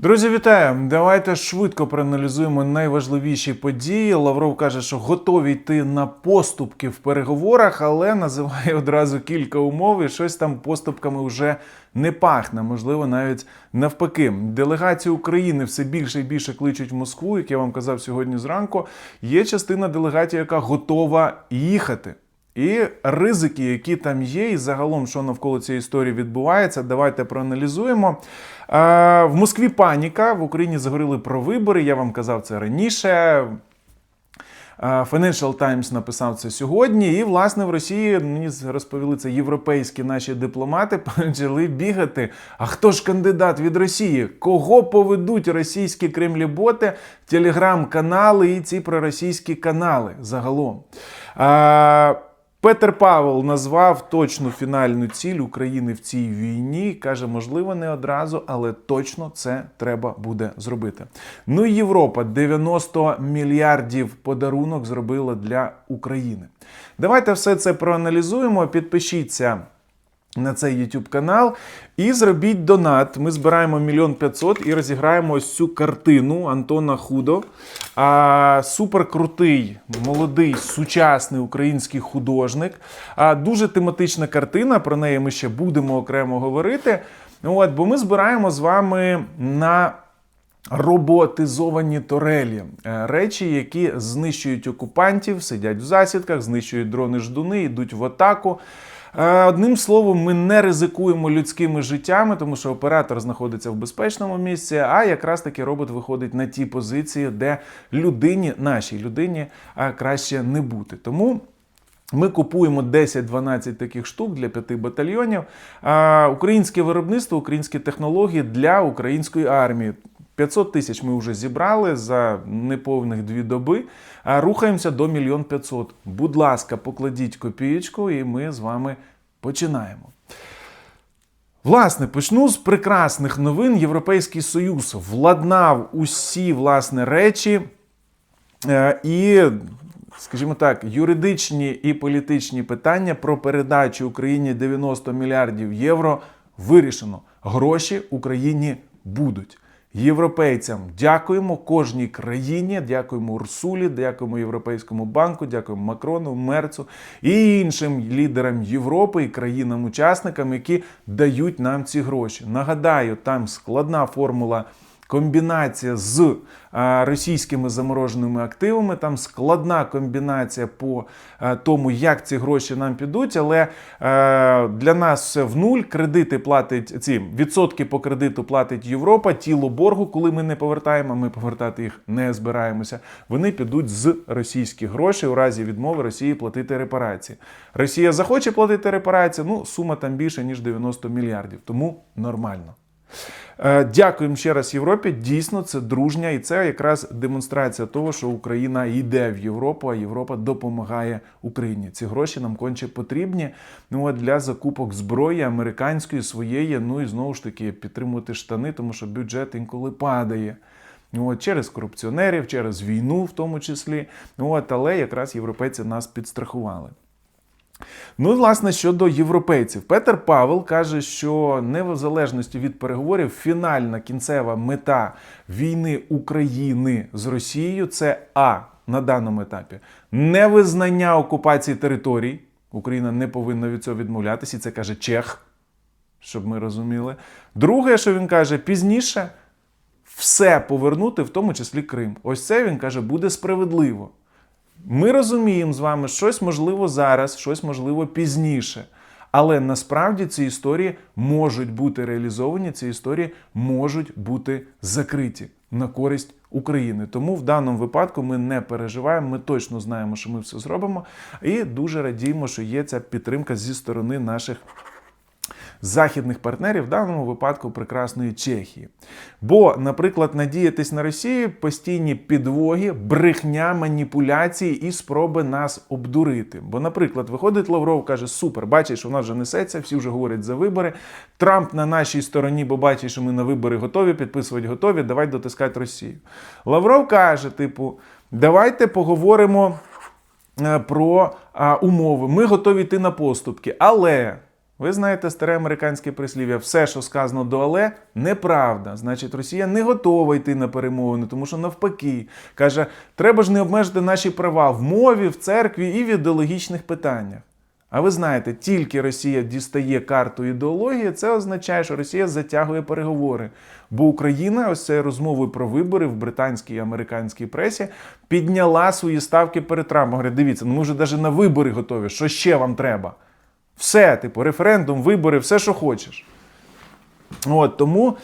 Друзі, вітаю! Давайте швидко проаналізуємо найважливіші події. Лавров каже, що готові йти на поступки в переговорах, але називає одразу кілька умов і щось там поступками вже не пахне. Можливо, навіть навпаки. Делегації України все більше і більше кличуть в Москву, як я вам казав сьогодні зранку. Є частина делегації, яка готова їхати. І ризики, які там є, і загалом, що навколо цієї історії відбувається, давайте проаналізуємо. Е, В Москві паніка, в Україні заговорили про вибори. Я вам казав це раніше. Е, Financial Times написав це сьогодні. І, власне, в Росії мені розповіли це європейські наші дипломати почали бігати. А хто ж кандидат від Росії? Кого поведуть російські кремлі-боти, телеграм-канали і ці проросійські канали загалом? Е, Петер Павел назвав точну фінальну ціль України в цій війні. Каже, можливо, не одразу, але точно це треба буде зробити. Ну і Європа 90 мільярдів подарунок зробила для України. Давайте все це проаналізуємо. Підпишіться. На цей YouTube канал і зробіть донат. Ми збираємо мільйон п'ятсот і розіграємо ось цю картину Антона Худо. А, суперкрутий, молодий, сучасний український художник. А, дуже тематична картина. Про неї ми ще будемо окремо говорити. От, бо ми збираємо з вами на роботизовані турелі, Е, речі, які знищують окупантів, сидять в засідках, знищують дрони ждуни, йдуть в атаку. Е, Одним словом, ми не ризикуємо людськими життями, тому що оператор знаходиться в безпечному місці, а якраз таки робот виходить на ті позиції, де людині, нашій людині, е, краще не бути. Тому. Ми купуємо 10-12 таких штук для п'яти батальйонів. А, Українське виробництво, українські технології для української армії. 500 тисяч ми вже зібрали за неповних дві доби. А рухаємося до мільйон 500. Будь ласка, покладіть копієчку, і ми з вами починаємо. Власне, почну з прекрасних новин. Європейський Союз владнав усі власне речі е, і скажімо так, юридичні і політичні питання про передачу Україні 90 мільярдів євро вирішено. Гроші Україні будуть. Європейцям дякуємо кожній країні, дякуємо Урсулі, дякуємо Європейському банку, дякуємо Макрону, Мерцу і іншим лідерам Європи і країнам-учасникам, які дають нам ці гроші. Нагадаю, там складна формула комбінація з російськими замороженими активами. Там складна комбінація по тому, як ці гроші нам підуть. Але е, для нас все в нуль. Кредити платить ці відсотки по кредиту платить Європа. Тіло боргу, коли ми не повертаємо, ми повертати їх не збираємося. Вони підуть з російських грошей у разі відмови Росії платити репарації. Росія захоче платити репарації. Ну сума там більше ніж 90 мільярдів, тому нормально. Е, Дякуємо ще раз Європі. Дійсно, це дружня, і це якраз демонстрація того, що Україна йде в Європу, а Європа допомагає Україні. Ці гроші нам конче потрібні. Ну от для закупок зброї американської своєї. Ну і знову ж таки підтримувати штани, тому що бюджет інколи падає. Ну, От, через корупціонерів, через війну, в тому числі. Ну, От, але якраз європейці нас підстрахували. Ну і власне щодо європейців, Петер Павел каже, що не в залежності від переговорів фінальна кінцева мета війни України з Росією це а на даному етапі невизнання окупації територій. Україна не повинна від цього відмовлятися, і це каже Чех, щоб ми розуміли. Друге, що він каже, пізніше все повернути, в тому числі Крим. Ось це він каже, буде справедливо. Ми розуміємо з вами, щось можливо зараз, щось можливо пізніше. Але насправді ці історії можуть бути реалізовані, ці історії можуть бути закриті на користь України. Тому в даному випадку ми не переживаємо, ми точно знаємо, що ми все зробимо, і дуже радіємо, що є ця підтримка зі сторони наших західних партнерів, в даному випадку прекрасної Чехії. Бо, наприклад, надіятись на Росію постійні підвоги, брехня, маніпуляції і спроби нас обдурити. Бо, наприклад, виходить Лавров, каже: Супер, бачиш, в нас вже несеться, всі вже говорять за вибори. Трамп на нашій стороні, бо бачить, що ми на вибори готові, підписувати готові, давай дотискати Росію. Лавров каже, типу, давайте поговоримо е, про а, умови. Ми готові йти на поступки, але Ви знаєте старе американське прислів'я, все, що сказано до але, неправда. Значить, Росія не готова йти на перемовини, тому що навпаки каже, треба ж не обмежити наші права в мові, в церкві і в ідеологічних питаннях. А ви знаєте, тільки Росія дістає карту ідеології, це означає, що Росія затягує переговори. Бо Україна, ось цією розмовою про вибори в британській і американській пресі, підняла свої ставки перед Трампом. Говорить, дивіться, ну ми вже навіть на вибори готові. Що ще вам треба? Все, типу, референдум, вибори, все, що хочеш. От, тому е,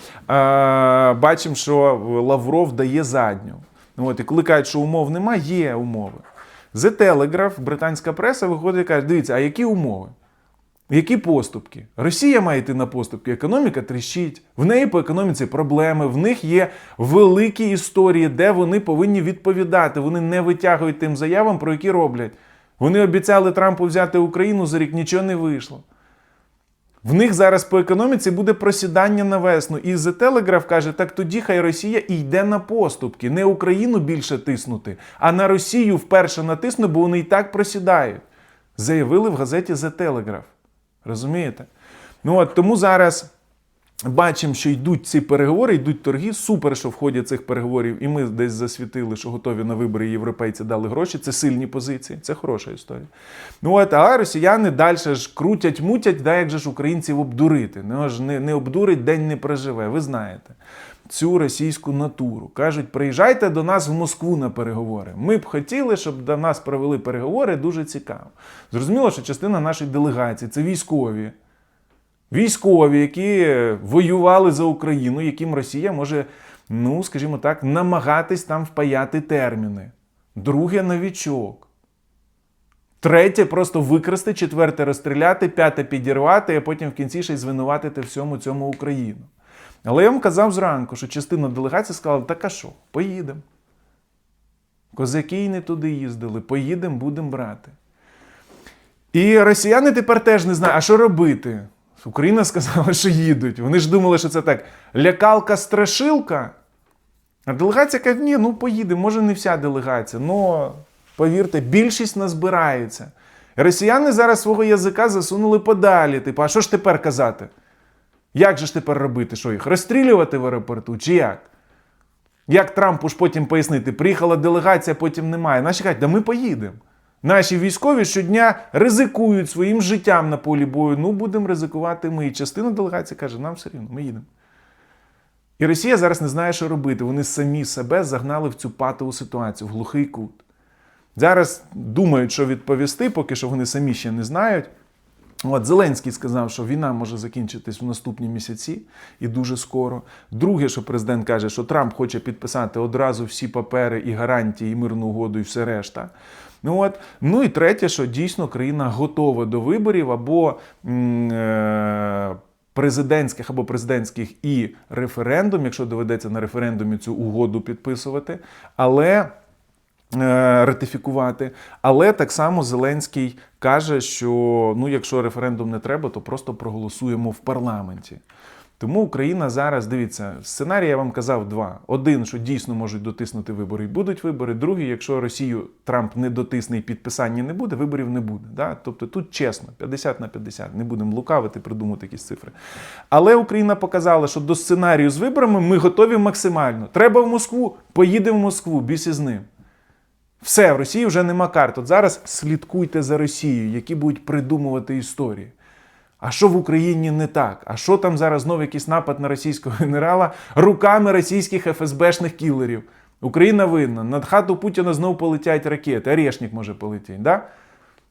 бачимо, що Лавров дає задню. От, і коли кажуть, що умов немає, є умови. The Telegraph, британська преса, виходить і каже: дивіться, а які умови? Які поступки? Росія має йти на поступки, економіка тріщить, в неї по економіці проблеми, в них є великі історії, де вони повинні відповідати. Вони не витягують тим заявам, про які роблять. Вони обіцяли Трампу взяти Україну за рік, нічого не вийшло. В них зараз по економіці буде просідання на весну. І The Telegraph каже, так тоді хай Росія йде на поступки. Не Україну більше тиснути, а на Росію вперше натисне, бо вони і так просідають. Заявили в газеті The Telegraph. Розумієте? Ну от тому зараз бачимо, що йдуть ці переговори, йдуть торги. Супер, що в ході цих переговорів, і ми десь засвітили, що готові на вибори європейці дали гроші. Це сильні позиції, це хороша історія. Ну от, а росіяни далі ж крутять, мутять, да, як же ж українців обдурити. Ну ж не, не обдурить, день не проживе. Ви знаєте. Цю російську натуру кажуть, приїжджайте до нас в Москву на переговори. Ми б хотіли, щоб до нас провели переговори. Дуже цікаво. Зрозуміло, що частина нашої делегації це військові, військові, які воювали за Україну, яким Росія може, ну скажімо так, намагатись там впаяти терміни. Друге новічок. Третє просто викрасти, четверте розстріляти, п'яте підірвати, а потім в кінці ще й звинуватити всьому цьому Україну. Але я вам казав зранку, що частина делегації сказала, так а що, поїдемо. Козаки й не туди їздили, поїдемо, будемо брати. І росіяни тепер теж не знають, а що робити. Україна сказала, що їдуть. Вони ж думали, що це так лякалка-страшилка. А делегація каже, ні, ну поїдемо, може не вся делегація. Ну, повірте, більшість назбирається. Росіяни зараз свого язика засунули подалі. Типу, а що ж тепер казати? Як же ж тепер робити? Що їх розстрілювати в аеропорту? Чи як? Як Трампу ж потім пояснити, приїхала делегація, потім немає. Наші кажуть, да ми поїдемо. Наші військові щодня ризикують своїм життям на полі бою. Ну, будемо ризикувати ми. І частина делегації каже, нам все рівно, ми їдемо. І Росія зараз не знає, що робити. Вони самі себе загнали в цю патову ситуацію, в глухий кут. Зараз думають, що відповісти, поки що вони самі ще не знають. От Зеленський сказав, що війна може закінчитись в наступні місяці і дуже скоро. Друге, що президент каже, що Трамп хоче підписати одразу всі папери і гарантії, і мирну угоду, і все решта. Ну от ну і третє, що дійсно країна готова до виборів або е, президентських або президентських і референдум, якщо доведеться на референдумі цю угоду підписувати, але. Е, ратифікувати. Але так само Зеленський каже, що ну, якщо референдум не треба, то просто проголосуємо в парламенті. Тому Україна зараз дивіться, сценарій я вам казав два: один, що дійсно можуть дотиснути вибори, і будуть вибори. Другий, якщо Росію Трамп не дотисне і підписання не буде, виборів не буде. Да? Тобто тут чесно, 50 на 50. Не будемо лукавити, придумати якісь цифри. Але Україна показала, що до сценарію з виборами ми готові максимально. Треба в Москву, поїдемо в Москву, біс із ним. Все, в Росії вже нема карт. От зараз слідкуйте за Росією, які будуть придумувати історії. А що в Україні не так? А що там зараз знову якийсь напад на російського генерала руками російських ФСБшних кілерів? Україна винна. Над хату Путіна знову полетять ракети, Орешник може полетіти. Да?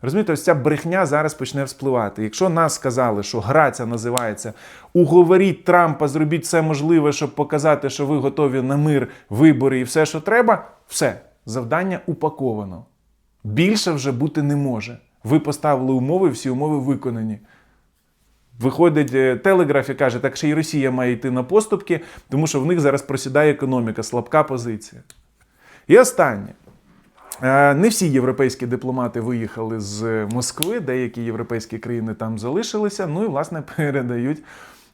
Розумієте, ось ця брехня зараз почне вспливати. Якщо нас сказали, що гра ця називається уговоріть Трампа, зробіть все можливе, щоб показати, що ви готові на мир, вибори і все, що треба, все. Завдання упаковано. Більше вже бути не може. Ви поставили умови, всі умови виконані. Виходить е, телеграф і каже, так ще й Росія має йти на поступки, тому що в них зараз просідає економіка, слабка позиція. І останнє. Е, Не всі європейські дипломати виїхали з Москви, деякі європейські країни там залишилися. Ну і, власне, передають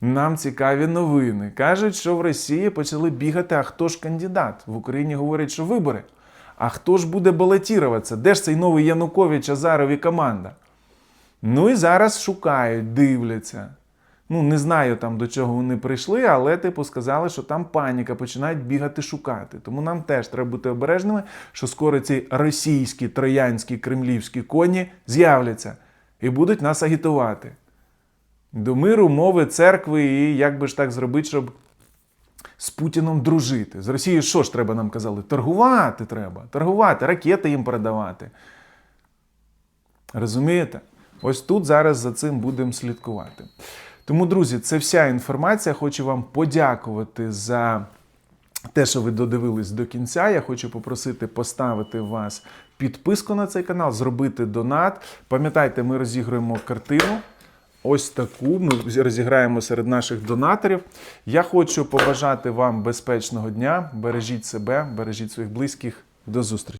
нам цікаві новини. Кажуть, що в Росії почали бігати, а хто ж кандидат? В Україні говорять, що вибори. А хто ж буде балотуватися? Де ж цей новий Янукович, Азаров і команда? Ну і зараз шукають, дивляться. Ну, не знаю там до чого вони прийшли, але типу сказали, що там паніка, починають бігати шукати. Тому нам теж треба бути обережними, що скоро ці російські, троянські, кремлівські коні з'являться і будуть нас агітувати. До миру, мови, церкви, і як би ж так зробити, щоб з Путіном дружити. З Росією що ж треба нам казали? Торгувати треба, торгувати, ракети їм передавати. Розумієте? Ось тут зараз за цим будемо слідкувати. Тому, друзі, це вся інформація. Хочу вам подякувати за те, що ви додивились до кінця. Я хочу попросити поставити вас підписку на цей канал, зробити донат. Пам'ятайте, ми розігруємо картину. Ось таку ми розіграємо серед наших донаторів. Я хочу побажати вам безпечного дня. Бережіть себе, бережіть своїх близьких. До зустрічі!